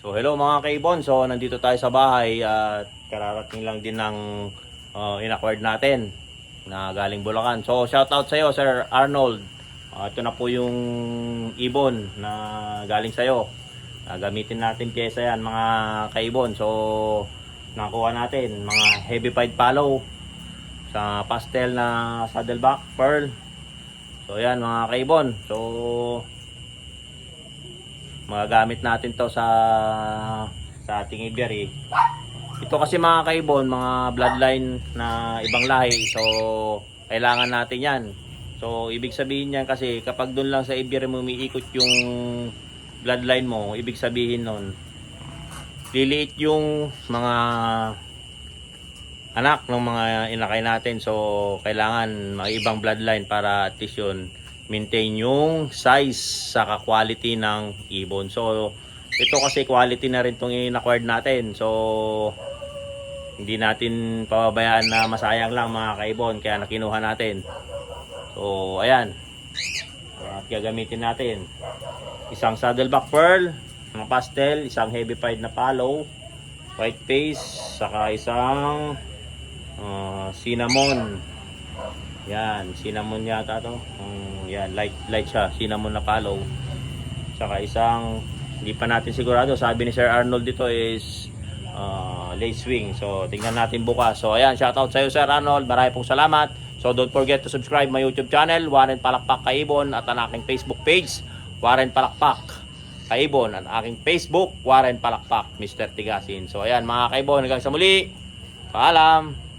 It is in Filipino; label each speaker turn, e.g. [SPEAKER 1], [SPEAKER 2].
[SPEAKER 1] So hello mga kaibon, so nandito tayo sa bahay at kararating lang din ng uh, inacquired natin na galing Bulacan. So shout out sa iyo Sir Arnold. Uh, ito na po yung ibon na galing sa iyo. gamitin natin pyesa yan mga kaibon. So nakuha natin mga heavy pied follow sa pastel na saddleback pearl. So yan mga kaibon. So magagamit natin to sa sa ating aviary. Ito kasi mga kaibon, mga bloodline na ibang lahi. So, kailangan natin yan. So, ibig sabihin yan kasi kapag doon lang sa aviary mo umiikot yung bloodline mo, ibig sabihin nun, liliit yung mga anak ng mga inakay natin. So, kailangan may ibang bloodline para at least yun, maintain yung size sa quality ng ibon. So, ito kasi quality na rin itong in-acquired natin. So, hindi natin pababayaan na masayang lang mga kaibon. Kaya nakinuha natin. So, ayan. At gagamitin natin. Isang saddleback pearl, mga pastel, isang heavy pied na palo, white face, saka isang uh, cinnamon. Yan, cinnamon yata to. Um, yan, light light siya, cinnamon na palo. Saka isang hindi pa natin sigurado. Sabi ni Sir Arnold dito is uh, lace wing. So, tingnan natin bukas. So, ayan, shout out sa iyo Sir Arnold. Marami pong salamat. So, don't forget to subscribe my YouTube channel, Warren Palakpak Kaibon, at ang aking Facebook page, Warren Palakpak Kaibon, at aking Facebook, Warren Palakpak, Mr. Tigasin. So, ayan, mga kaibon, hanggang sa muli. Paalam!